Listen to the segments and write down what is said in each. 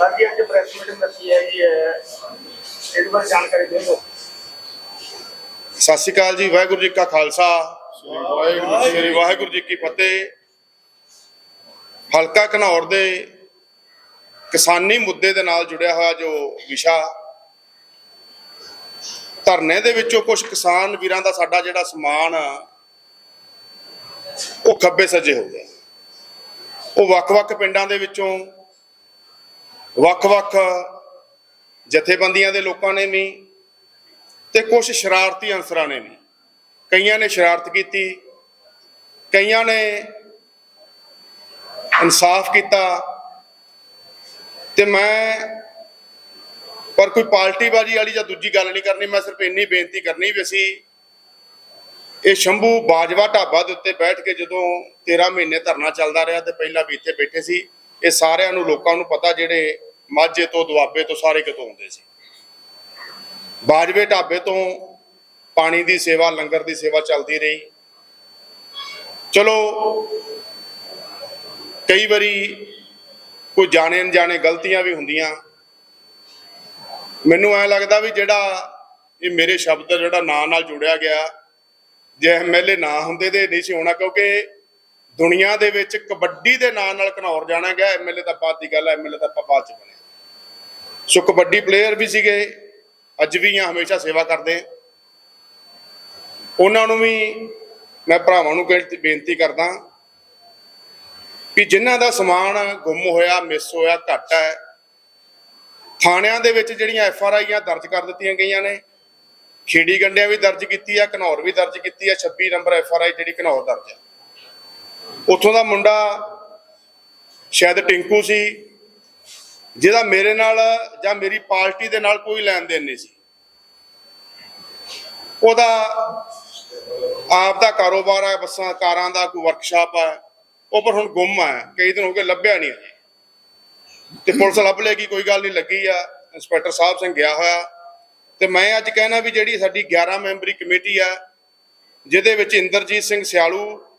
Sir ਜੀ ਅੱਜ press meeting ਰੱਖੀ ਹੈ ਜੀ ਇਹਦੇ ਬਾਰੇ ਜਾਣਕਾਰੀ ਦਿਓ। ਸਤਿ ਸ਼੍ਰੀ ਅਕਾਲ ਜੀ ਵਾਹਿਗੁਰੂ ਜੀ ਕਾ ਖਾਲਸਾ। ਵਾਹਿਗੁਰੂ ਸ੍ਰੀ ਵਾਹਿਗੁਰੂ ਜੀ ਕੀ ਫਤਿਹ। ਹਲਕਾ ਘਨੌਰ ਦੇ ਕਿਸਾਨੀ ਮੁੱਦੇ ਦੇ ਨਾਲ ਜੁੜਿਆ ਹੋਇਆ ਜੋ ਵਿਸ਼ਾ ਧਰਨੇ ਦੇ ਵਿੱਚੋਂ ਕੁਝ ਕਿਸਾਨ ਵੀਰਾਂ ਦਾ ਸਾਡਾ ਜਿਹੜਾ ਸਮਾਨ ਆ, ਉਹ ਖੱਬੇ ਸੱਜੇ ਹੋ ਗਿਆ। ਉਹ ਵੱਖ-ਵੱਖ ਪਿੰਡਾਂ ਦੇ ਵਿੱਚੋਂ ਵੱਖ-ਵੱਖ ਜਥੇਬੰਦੀਆਂ ਦੇ ਲੋਕਾਂ ਨੇ ਵੀ ਤੇ ਕੁਝ ਸ਼ਰਾਰਤੀ ਅਨਸਰਾਂ ਨੇ ਵੀ। ਕਈਆਂ ਨੇ ਸ਼ਰਾਰਤ ਕੀਤੀ, ਕਈਆਂ ਨੇ ਇਨਸਾਫ ਕੀਤਾ ਤੇ ਮੈਂ ਪਰ ਕੋਈ ਪਾਰਟੀਬਾਜ਼ੀ ਵਾਲੀ ਜਾਂ ਦੂਜੀ ਗੱਲ ਨਹੀਂ ਕਰਨੀ, ਮੈਂ ਸਿਰਫ ਇੰਨੀ ਬੇਨਤੀ ਕਰਨੀ ਵੀ ਅਸੀਂ ਇਹ ਸ਼ੰਭੂ ਬਾਜਵਾ ਢਾਬਾ ਦੇ ਉੱਤੇ ਬੈਠ ਕੇ ਜਦੋਂ 13 ਮਹੀਨੇ ਧਰਨਾ ਚੱਲਦਾ ਰਿਹਾ ਤੇ ਪਹਿਲਾਂ ਵੀ ਇੱਥੇ ਬੈਠੇ ਸੀ ਇਹ ਸਾਰਿਆਂ ਨੂੰ, ਲੋਕਾਂ ਨੂੰ ਪਤਾ ਜਿਹੜੇ ਮਾਝੇ ਤੋਂ, ਦੁਆਬੇ ਤੋਂ ਸਾਰੇ ਕਿਤੋਂ ਆਉਂਦੇ ਸੀ। ਬਾਜਵੇ ਢਾਬੇ ਤੋਂ ਪਾਣੀ ਦੀ ਸੇਵਾ, ਲੰਗਰ ਦੀ ਸੇਵਾ ਚੱਲਦੀ ਰਹੀ। ਚਲੋ, ਕਈ ਵਾਰੀ ਕੋਈ ਜਾਣੇ ਅਣਜਾਣੇ ਗਲਤੀਆਂ ਵੀ ਹੁੰਦੀਆਂ। ਮੈਨੂੰ ਐ ਲੱਗਦਾ ਵੀ ਜਿਹੜਾ ਇਹ ਮੇਰੇ ਸ਼ਬਦ ਜਿਹੜਾ ਨਾਂ ਨਾਲ ਜੁੜਿਆ ਗਿਆ, ਜੇ ਐਮਐਲਏ ਨਾ ਹੁੰਦੇ ਤੇ ਨਹੀਂ ਸੀ ਹੋਣਾ, ਕਿਉਂਕਿ ਦੁਨੀਆ ਦੇ ਵਿੱਚ ਕਬੱਡੀ ਦੇ ਨਾਂ ਨਾਲ ਘਨੌਰ ਜਾਣਾ ਗਿਆ ਐਮਐਲਏ ਦਾ ਬਾਅਦ ਦੀ ਗੱਲ ਹੈ ਐਮਐਲਏ ਦਾ ਆਪਾਂ ਬਾਅਦ ਚ ਬਣੇ। ਸੋ ਕਬੱਡੀ ਪਲੇਅਰ ਵੀ ਸੀਗੇ, ਅੱਜ ਵੀ ਆ, ਹਮੇਸ਼ਾ ਸੇਵਾ ਕਰਦੇ ਉਹਨਾਂ ਨੂੰ ਵੀ ਮੈਂ ਭਰਾਵਾਂ ਨੂੰ ਬੇਨਤੀ ਕਰਦਾ ਕਿ ਜਿਨ੍ਹਾਂ ਦਾ ਸਮਾਨ ਗੁੰਮ ਹੋਇਆ ਮਿਸ ਹੋਇਆ, ਘੱਟ ਹੈ, ਥਾਣਿਆਂ ਦੇ ਵਿੱਚ ਜਿਹੜੀਆਂ ਐਫ ਆਰ ਆਈਆਂ ਦਰਜ ਕਰ ਦਿੱਤੀਆਂ ਗਈਆਂ ਨੇ, ਖੇੜੀ ਗੰਡਿਆਂ ਵੀ ਦਰਜ ਕੀਤੀ ਆ, ਘਨੌਰ ਵੀ ਦਰਜ ਕੀਤੀ ਆ 26 ਨੰਬਰ ਐਫ ਆਰ ਆਈ ਜਿਹੜੀ ਘਨੌਰ ਦਰਜ ਹੈ। ਉੱਥੋਂ ਦਾ ਮੁੰਡਾ ਸ਼ਾਇਦ ਟਿੰਕੂ ਸੀ, ਜਿਹਦਾ ਮੇਰੇ ਨਾਲ ਜਾਂ ਮੇਰੀ ਪਾਰਟੀ ਦੇ ਨਾਲ ਕੋਈ ਲੈਣ ਦੇਣ ਨਹੀਂ ਸੀ। ਉਹਦਾ ਆਪ ਦਾ ਕਾਰੋਬਾਰ ਹੈ, ਬੱਸਾਂ, ਕਾਰਾਂ ਦਾ, ਕੋਈ ਵਰਕਸ਼ਾਪ ਹੈ। ਉਹ ਪਰ ਹੁਣ ਗੁੰਮ ਹੈ, ਕਈ ਦਿਨ ਹੋ ਗਏ ਲੱਭਿਆ ਨਹੀਂ ਅਜੇ ਤੇ ਪੁਲਿਸ ਲੱਭ ਲੇਗੀ, ਕੋਈ ਗੱਲ ਨਹੀਂ, ਲੱਗੀ ਆ। ਇੰਸਪੈਕਟਰ ਸਾਹਿਬ ਸਿੰਘ ਗਿਆ ਹੋਇਆ। ਤੇ ਮੈਂ ਅੱਜ ਕਹਿਣਾ ਵੀ ਜਿਹੜੀ ਸਾਡੀ 11 ਮੈਂਬਰੀ ਕਮੇਟੀ ਆ ਜਿਹਦੇ ਵਿੱਚ ਇੰਦਰਜੀਤ ਸਿੰਘ ਸਿਆਲੂ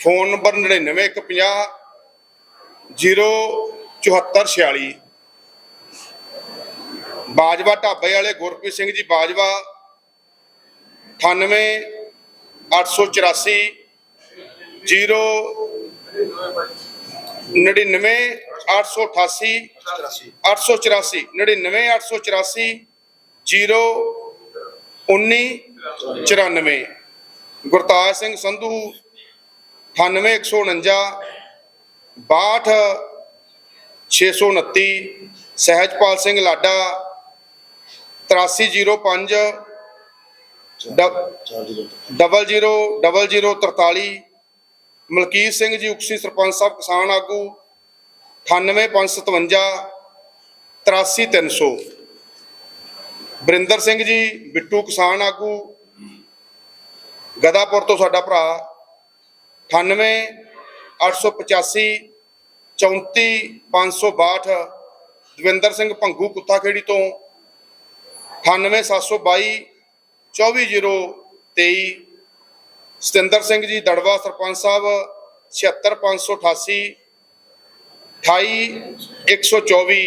ਫੋਨ ਨੰਬਰ 9950 07446 ਬਾਜਵਾ ਢਾਬੇ ਵਾਲੇ Gurpreet Singh ji, Bajwa 98 884 0 99 888 884 99 884 0 19 94 Gurtaj Singh Sandhu 98 149 62 629 Sahijpal Singh Lada 8305 double zero double zero 43 Malkit Singh ji Uksi sarpanch ਸਾਹਿਬ ਕਿਸਾਨ ਆਗੂ 98557 83300 ਬਰਿੰਦਰ ਸਿੰਘ ਜੀ, ਬਿੱਟੂ ਕਿਸਾਨ ਆਗੂ, ਗਦਾਪੁਰ ਤੋਂ ਸਾਡਾ ਭਰਾ। 98 885 34562 ਦਵਿੰਦਰ ਸਿੰਘ ਭੰਗੂ ਕੁੱਤਾ ਖੇੜੀ ਤੋਂ 98722 24023 ਸਤਿੰਦਰ ਸਿੰਘ ਜੀ ਦੜਵਾ ਸਰਪੰਚ ਸਾਹਿਬ 76588 28124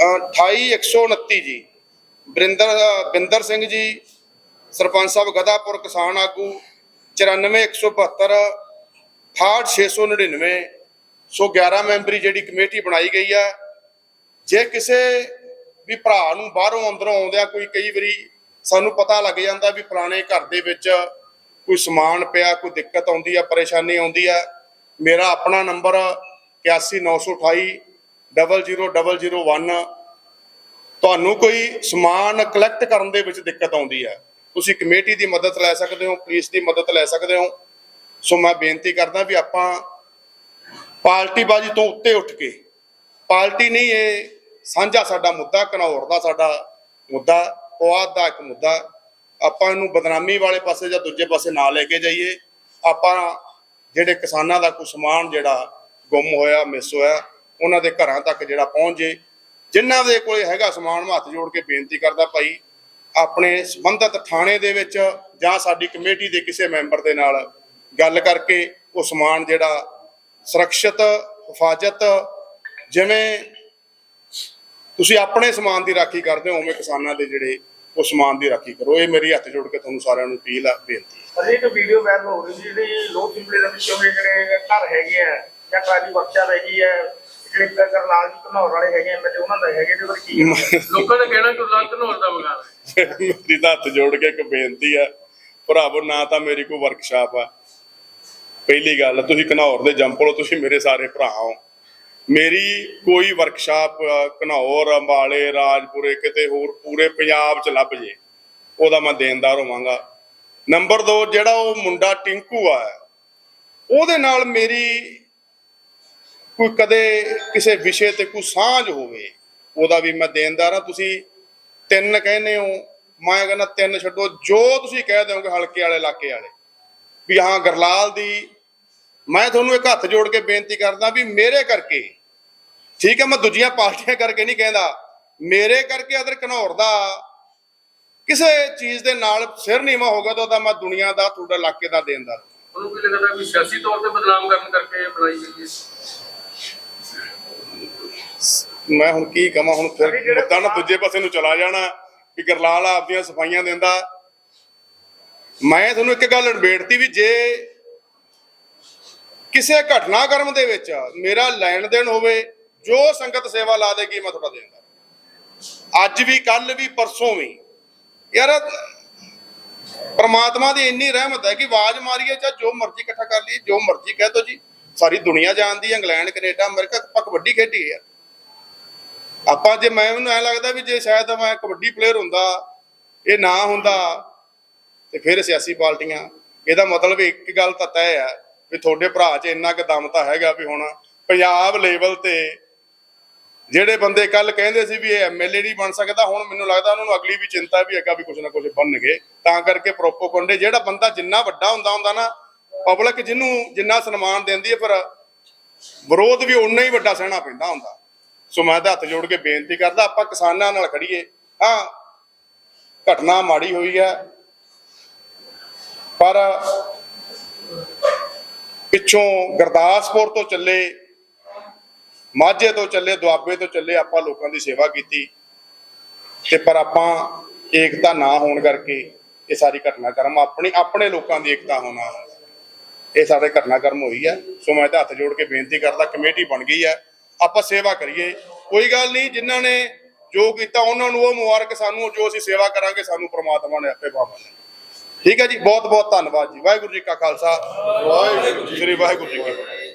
28129 ਜੀ। ਬਰਿੰਦਰ ਬਿੰਦਰ ਸਿੰਘ ਜੀ, ਸਰਪੰਚ ਸਾਹਿਬ ਗਦਾਪੁਰ ਕਿਸਾਨ ਆਗੂ 94172 68699 ਸੋ 11 ਮੈਂਬਰੀ ਜਿਹੜੀ ਕਮੇਟੀ ਬਣਾਈ ਗਈ ਆ। ਜੇ ਕਿਸੇ ਵੀ ਭਰਾ ਨੂੰ ਬਾਹਰੋਂ ਅੰਦਰੋਂ ਆਉਂਦਿਆਂ ਕੋਈ ਕਈ ਵਾਰੀ ਸਾਨੂੰ ਪਤਾ ਲੱਗ ਜਾਂਦਾ ਵੀ ਪੁਰਾਣੇ ਘਰ ਦੇ ਵਿੱਚ ਕੋਈ ਸਮਾਨ ਪਿਆ, ਕੋਈ ਦਿੱਕਤ ਆਉਂਦੀ ਆ, ਪਰੇਸ਼ਾਨੀ ਆਉਂਦੀ ਆ। ਮੇਰਾ ਆਪਣਾ ਨੰਬਰ 81928 00001 ਤੁਹਾਨੂੰ ਕੋਈ ਸਮਾਨ ਕਲੈਕਟ ਕਰਨ ਦੇ ਵਿੱਚ ਦਿੱਕਤ ਆਉਂਦੀ ਆ। ਤੁਸੀਂ ਕਮੇਟੀ ਦੀ ਮਦਦ ਲੈ ਸਕਦੇ ਹੋ, ਪੁਲਿਸ ਦੀ ਮਦਦ ਲੈ ਸਕਦੇ ਹੋ। ਸੋ ਮੈਂ ਬੇਨਤੀ ਕਰਦਾ ਵੀ ਆਪਾਂ ਪਾਰਟੀਬਾਜ਼ੀ ਤੋਂ ਉੱਤੇ ਉੱਠ ਕੇ, ਪਾਰਟੀ ਨਹੀਂ, ਇਹ ਸਾਂਝਾ ਸਾਡਾ ਮੁੱਦਾ, ਘਨੌਰ ਦਾ ਸਾਡਾ ਮੁੱਦਾ, ਪੁਆਧ ਦਾ ਇੱਕ ਮੁੱਦਾ। ਆਪਾਂ ਇਹਨੂੰ ਬਦਨਾਮੀ ਵਾਲੇ ਪਾਸੇ ਜਾਂ ਦੂਜੇ ਪਾਸੇ ਨਾ ਲੈ ਕੇ ਜਾਈਏ। ਆਪਾਂ ਜਿਹੜੇ ਕਿਸਾਨਾਂ ਦਾ ਕੋਈ ਸਮਾਨ ਜਿਹੜਾ ਗੁੰਮ ਹੋਇਆ, ਮਿਸ ਹੋਇਆ, ਉਹਨਾਂ ਦੇ ਘਰਾਂ ਤੱਕ ਜਿਹੜਾ ਪਹੁੰਚ ਜੇ। ਜਿਨ੍ਹਾਂ ਦੇ ਕੋਲੇ ਹੈਗਾ ਸਮਾਨ ਹੱਥ ਜੋੜ ਕੇ ਬੇਨਤੀ ਕਰਦਾ ਭਾਈ ਆਪਣੇ ਸੰਬੰਧਿਤ ਥਾਣੇ ਦੇ ਵਿੱਚ ਜਾਂ ਸਾਡੀ ਕਮੇਟੀ ਦੇ ਕਿਸੇ ਮੈਂਬਰ ਦੇ ਨਾਲ ਗੱਲ ਕਰਕੇ ਉਹ ਸਮਾਨ ਜਿਹੜਾ ਸੁਰੱਖਿਅਤ, ਹਿਫਾਜ਼ਤ, ਜਿਵੇਂ ਤੁਸੀਂ ਆਪਣੇ ਸਮਾਨ ਦੀ ਰਾਖੀ ਕਰਦੇ ਹੋ, ਉਵੇਂ ਕਿਸਾਨਾਂ ਦੇ ਜਿਹੜੇ ਉਹ ਸਮਾਨ ਦੀ ਰਾਖੀ ਕਰੋ ਇਹ ਮੇਰੀ ਹੱਥ ਜੋੜ ਕੇ ਤੁਹਾਨੂੰ ਸਾਰਿਆਂ ਨੂੰ ਅਪੀਲ ਆ, ਬੇਨਤੀ ਹੈ। ਅਜੇ ਇੱਕ ਵੀਡੀਓ ਵਾਇਰਲ ਹੋ ਰਹੀ ਸੀ, ਜਿਹੜੀ ਲੋ ਸਿੰਪਲੇ ਦੇ ਵਿੱਚੋਂ ਜਿਹੜੇ ਘਰ ਹੈਗੇ ਆ ਜਾਂ ਟਰਾਲੀ ਵਰਕਸ਼ਾਪ ਹੈਗੀ ਹੈ ਜਿਹੜੇ ਕਰਨਾਲ ਦੀ ਘਨੌਰ ਵਾਲੇ ਹੈਗੇ ਐਮਐਲਏ ਉਹਨਾਂ ਦਾ ਹੈਗੇ ਇਹਦੇ ਬਾਰੇ ਕੀ ਹੈ? ਲੋਕਾਂ ਨੇ ਕਹਿਣਾ ਕਿ ਉਲਾਦ ਘਨੌਰ ਦਾ ਮਕਾਨ ਹੈ ਮੇਰੀ ਤਾਂ ਹੱਥ ਜੋੜ ਕੇ ਇੱਕ ਬੇਨਤੀ ਆ ਭਰਾਵੋ ਨਾ ਤਾਂ ਮੇਰੀ ਕੋਈ ਵਰਕਸ਼ਾਪ ਆ। ਪਹਿਲੀ ਗੱਲ ਤੁਸੀਂ ਘਨੌਰ ਦੇ ਜੰਪਲ ਤੁਸੀਂ ਮੇਰੇ ਸਾਰੇ ਭਰਾ ਹੋ। ਮੇਰੀ ਕੋਈ ਵਰਕਸ਼ਾਪ ਅ, ਘਨੌਰ ਅੰਬਾਲੇ ਰਾਜਪੁਰੇ ਕਿਤੇ ਹੋਰ ਪੂਰੇ ਪੰਜਾਬ ਚ ਲੱਭ ਜੇ ਉਹਦਾ ਮੈਂ ਦੇਣਦਾਰ ਹੋਵਾਂਗਾ। ਨੰਬਰ 2 ਜਿਹੜਾ ਉਹ ਮੁੰਡਾ ਟਿੰਕੂ ਆ ਉਹਦੇ ਨਾਲ ਮੇਰੀ ਕੋਈ ਕਦੇ ਕਿਸੇ ਵਿਸ਼ੇ ਤੇ ਕੋਈ ਸਾਂਝ ਹੋਵੇ, ਉਹਦਾ ਵੀ ਮੈਂ ਦੇਣਦਾਰ ਆ ਤੁਸੀਂ ਤਿੰਨ ਕਹਿੰਦੇ ਹੋ, ਮੈਂ ਕਹਿੰਦਾ ਤਿੰਨ ਛੱਡੋ, ਜੋ ਤੁਸੀਂ ਕਹਿ ਦਿਓਗੇ ਹਲਕੇ ਵਾਲੇ, ਇਲਾਕੇ ਵਾਲੇ। ਵੀ ਹਾਂ, ਗਰਲਾਲ ਦੀ, ਮੈਂ ਤੁਹਾਨੂੰ ਇੱਕ ਹੱਥ ਜੋੜ ਕੇ ਬੇਨਤੀ ਕਰਦਾ ਵੀ ਮੇਰੇ ਕਰਕੇ, ਠੀਕ ਹੈ, ਮੈਂ ਦੂਜੀਆਂ ਪਾਰਟੀਆਂ ਕਰਕੇ ਨਹੀਂ ਕਹਿੰਦਾ, ਮੇਰੇ ਕਰਕੇ ਅਦਰ ਘਨੌਰ ਦਾ, ਕਿਸੇ ਚੀਜ਼ ਦੇ ਨਾਲ ਸਿਰ ਨੀਵਾ ਗਿਆ ਤਾਂ ਉਹਦਾ ਮੈਂ ਦੁਨੀਆ ਦਾ, ਤੁਹਾਡੇ ਇਲਾਕੇ ਦਾ ਦੇਣਦਾਰ ਉਹਨੂੰ ਕੀ ਲੱਗਦਾ ਵੀ ਸਿਆਸੀ ਤੌਰ ਤੇ ਬਦਨਾਮ ਕਰਨ ਕਰਕੇ ਬਣਾਈ ਗਈ ਮੈਂ ਹੁਣ ਕੀ ਕਹਾਂ ਹੁਣ ਫਿਰ ਮੁੱਦਾ ਨਾ ਦੂਜੇ ਪਾਸੇ ਨੂੰ ਚਲਾ ਜਾਣਾ ਕਿ ਗਰਲਾਲ ਆਪਦੀਆਂ ਸਫਾਈਆਂ ਦਿੰਦਾ। ਮੈਂ ਤੁਹਾਨੂੰ ਇੱਕ ਗੱਲ ਨਿਬੇੜਤੀ ਵੀ ਜੇ ਕਿਸੇ ਘਟਨਾਕ੍ਰਮ ਦੇ ਵਿੱਚ ਮੇਰਾ ਲੈਣ ਦੇਣ ਹੋਵੇ ਜੋ ਸੰਗਤ ਸੇਵਾ ਲਾ ਦੇਗੀ ਮੈਂ ਤੁਹਾਡਾ ਦੇਵਾਂਗਾ ਅੱਜ ਵੀ ਕੱਲ ਵੀ ਪਰਸੋਂ ਵੀ। ਯਾਰ ਪਰਮਾਤਮਾ ਦੀ ਇੰਨੀ ਰਹਿਮਤ ਹੈ ਕਿ ਆਵਾਜ਼ ਮਾਰੀਏ ਚਾਹੇ ਜੋ ਮਰਜ਼ੀ ਇਕੱਠਾ ਕਰ ਲਈਏ ਜੋ ਮਰਜ਼ੀ ਕਹਿ ਦੋ ਜੀ। ਸਾਰੀ ਦੁਨੀਆ ਜਾਣਦੀ ਹੈ ਇੰਗਲੈਂਡ ਕੈਨੇਡਾ ਅਮਰੀਕਾ ਆਪਾਂ ਕਬੱਡੀ ਖੇਡੀ ਹੈ ਆਪਾਂ ਜੇ ਮੈਂ ਮੈਨੂੰ ਐ ਲੱਗਦਾ ਵੀ ਜੇ ਸ਼ਾਇਦ ਮੈਂ ਕਬੱਡੀ ਪਲੇਅਰ ਹੁੰਦਾ, ਇਹ ਨਾ ਹੁੰਦਾ, ਤੇ ਫਿਰ ਸਿਆਸੀ ਪਾਰਟੀਆਂ, ਇਹਦਾ ਮਤਲਬ ਇੱਕ ਗੱਲ ਤਾਂ ਤੈਅ ਹੈ ਵੀ ਤੁਹਾਡੇ ਭਰਾ 'ਚ ਇੰਨਾ ਕੁ ਦਮ ਤਾਂ ਹੈਗਾ ਵੀ ਹੁਣ ਪੰਜਾਬ ਲੈਵਲ ਤੇ ਜਿਹੜੇ ਬੰਦੇ ਕੱਲ ਕਹਿੰਦੇ ਸੀ ਵੀ ਇਹ ਐਮਐਲਏ ਨਹੀਂ ਬਣ ਸਕਦਾ, ਹੁਣ ਮੈਨੂੰ ਲੱਗਦਾ ਉਹਨਾਂ ਨੂੰ ਅਗਲੀ ਵੀ ਚਿੰਤਾ ਵੀ ਹੈਗਾ ਵੀ ਕੁਝ ਨਾ ਕੁਝ ਬਣਨਗੇ। ਤਾਂ ਕਰਕੇ ਪ੍ਰੋਪੋਗੰਡੇ ਜਿਹੜਾ ਬੰਦਾ ਜਿੰਨਾ ਵੱਡਾ ਹੁੰਦਾ ਹੁੰਦਾ ਨਾ ਪਬਲਿਕ ਜਿਹਨੂੰ ਜਿੰਨਾ ਸਨਮਾਨ ਦਿੰਦੀ ਹੈ, ਪਰ ਵਿਰੋਧ ਵੀ ਉਨਾ ਹੀ ਵੱਡਾ ਸਹਿਣਾ ਪੈਂਦਾ ਹੁੰਦਾ। ਸੋ ਮੈਂ ਤਾਂ ਹੱਥ ਜੋੜ ਕੇ ਬੇਨਤੀ ਕਰਦਾ, ਆਪਾਂ ਕਿਸਾਨਾਂ ਨਾਲ ਖੜੀਏ ਹਾਂ, ਘਟਨਾ ਮਾੜੀ ਹੋਈ ਹੈ, ਪਰ ਪਿੱਛੋਂ ਗੁਰਦਾਸਪੁਰ ਤੋਂ ਚੱਲੇ, ਮਾਝੇ ਤੋਂ ਚੱਲੇ, ਦੁਆਬੇ ਤੋਂ ਚੱਲੇ, ਆਪਾਂ ਲੋਕਾਂ ਦੀ ਸੇਵਾ ਕੀਤੀ। ਤੇ ਪਰ ਆਪਾਂ ਏਕਤਾ ਨਾ ਹੋਣ ਕਰਕੇ ਇਹ ਸਾਰੀ ਘਟਨਾਕ੍ਰਮ ਆਪਣੀ, ਆਪਣੇ ਲੋਕਾਂ ਦੀ ਏਕਤਾ ਹੋਣਾ ਇਹ ਸਾਡੇ ਘਟਨਾਕ੍ਰਮ ਹੋਈ ਹੈ। ਸੋ ਮੈਂ ਤਾਂ ਹੱਥ ਜੋੜ ਕੇ ਬੇਨਤੀ ਕਰਦਾ, ਕਮੇਟੀ ਬਣ ਗਈ ਹੈ। ਆਪਾਂ ਸੇਵਾ ਕਰੀਏ। ਕੋਈ ਗੱਲ ਨਹੀਂ ਜਿਨ੍ਹਾਂ ਨੇ ਜੋ ਕੀਤਾ ਉਹਨਾਂ ਨੂੰ ਉਹ ਮੁਬਾਰਕ ਸਾਨੂੰ ਜੋ ਅਸੀਂ ਸੇਵਾ ਕਰਾਂਗੇ ਸਾਨੂੰ ਪ੍ਰਮਾਤਮਾ ਨੇ ਆਪੇ ਪਾਵਾਂਗੇ ਠੀਕ ਹੈ ਜੀ? ਬਹੁਤ ਬਹੁਤ ਧੰਨਵਾਦ ਜੀ। ਵਾਹਿਗੁਰੂ ਜੀ ਕਾ ਖਾਲਸਾ। ਵਾਹਿਗੁਰੂ ਜੀ ਸ੍ਰੀ ਵਾਹਿਗੁਰੂ ਜੀ ਕੀ ਫਤਿਹ।